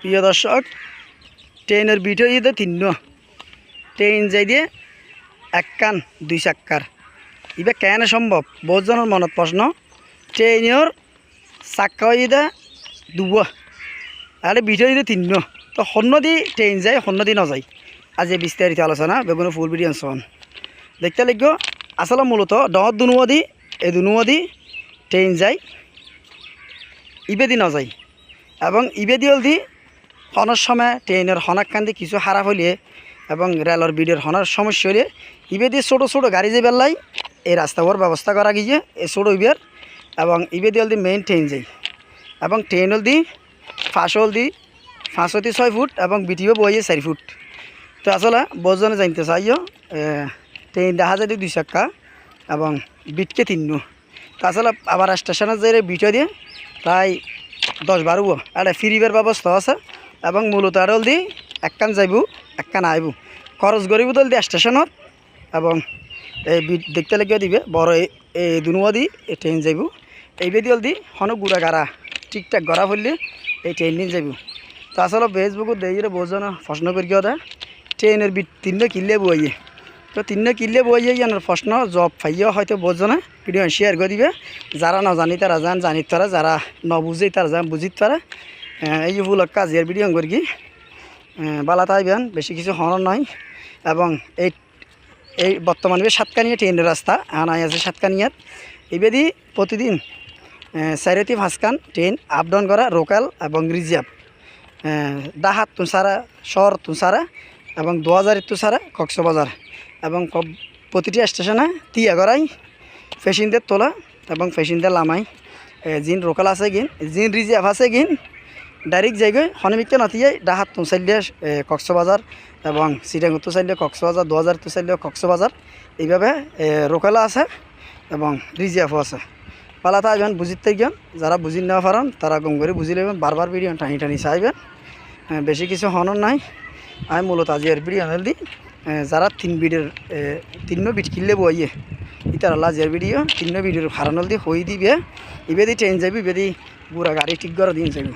প্রিয় দর্শক, ট্রেনের বিট হয়ে যেতে তিন্ন ট্রেন যাই দিয়ে এক কান, দুই চাক্কার ইবে কেন সম্ভব? বহুজনের মনত প্রশ্ন। ট্রেনের চাক্কা হয়ে যেতে দুব। আরে বিট হয়ে যেতে তিন্ন তো সন্ন দি ট্রেন যায় সন্ন দি নযায়। আজি বিস্তারিত আলোচনা বেগুনো ফুল ভিডিও অংশগ্রহণ দেখতে লাগব, আসলে মূলত দহত দুনুয়া দি, এই দুনুয়া দি ট্রেন যায় ইবেদি নযায়। এবং ইবেদি হল দি হনার সময় ট্রেনের হনাক কান্দি কিছু খারাপ হইলে এবং রেলের বিডের হনার সমস্যা হইলে ইবেদি ছোটো ছোটো গাড়ি যে বেলাই এই রাস্তাবোর ব্যবস্থা করা গিয়ে এই ছোটো ইবের এবং ইবেদি হল দি মেইন ট্রেন যাই। এবং ট্রেন হল দি ফাঁস হল দি পাঁচ হতে ছয় ফুট এবং বিটিও বইয়ে চারি ফুট। তো আসলে বহুজনে জানতে চাইও ট্রেন দেখা যায় দুই চাক্কা এবং বিটকে তিন্ন। তো আসলে আবার স্টেশনের যে বিটে দিয়ে প্রায় দশ বারো একটা ফিরিবার ব্যবস্থা আছে। এবং মূলত আরল দি একখান যাইব, একখান আইব। খরচ গরিব দল দিয়ে স্টেশনত এবং এই দেখতে লাগিয়ে দিবে, বড় এই- দুনুয়া দি এই ট্রেন যাইব। এই বেদিয়ল দি হন গুড়া গাড়া, ঠিকঠাক গড়া ফেললে এই ট্রেন দিন যাইব। তো আসলে ফেসবুকত দেখিলে বহুজন প্রশ্ন করি কিয় ট্রেনের বিট তিন্ন কিনলে বইয়ে তো তিন্ন কিনলে বইয়ে ইয়ানোর প্রশ্ন, জব পাইও হয়তো বহুজনে ভিডিও শেয়ার করে দিবে। যারা নজানি তারা যান জানি তারা, যারা নবুঝে তারা যান, বুঝিত তারা। আহ, এই ভুলক কাজের ভিডিও করি কি? বালা তাইবেন বেশি কিছু হরণ নয় এবং এই এই বর্তমানে সাতকানিয়া ট্রেনের রাস্তা আনাই আছে সাতকানিয়াত এবেদি প্রতিদিন চারিটি পাঁচখান ট্রেন আপ ডাউন করা লোকাল এবং রিজার্ভ। ডাহাত তুষারা শহর তুষারা এবং দু হাজার তুষারা কক্সবাজার। এবং প্রতিটি স্টেশনে তিয়া করাই পেসেঞ্জার তোলা এবং পেসেঞ্জার লামাই। জিন লোকাল আছে গিন জিন রিজার্ভ আছে গিন। ডাইরেক্ট যাইগৈ হনমিকে নথিয়ে ডাহাত তুচাইলে কক্সবাজার এবং চিটাঙ্গ তুচাইলে কক্সবাজার দু হাজার তুচাইলে কক্সবাজার এইভাবে রোকালা আছে এবং রিজার্ভও আছে। পালা তাইবেন বুঝিতে গিয়ে যারা বুঝি নেওয়া পারেন তারা গম করে বুঝি নেবেন বারবার ভিডিও টানি টানি চাইবেন বেশি কিছু হনর নাই। আমি মূলত আজি এর ভিডিও আনাল দি যারা তিন বিডের তিন্ন বিট কিনলে বইয়ে ইতার আল্লাহ জের ভিডিও তিন্ন ভিডিওর ভাড়ানল দি হই দিবে। ইবেদি ট্রেন যাবি, ইবেদি বুড়া গাড়ি ঠিক করে দিন যাবি।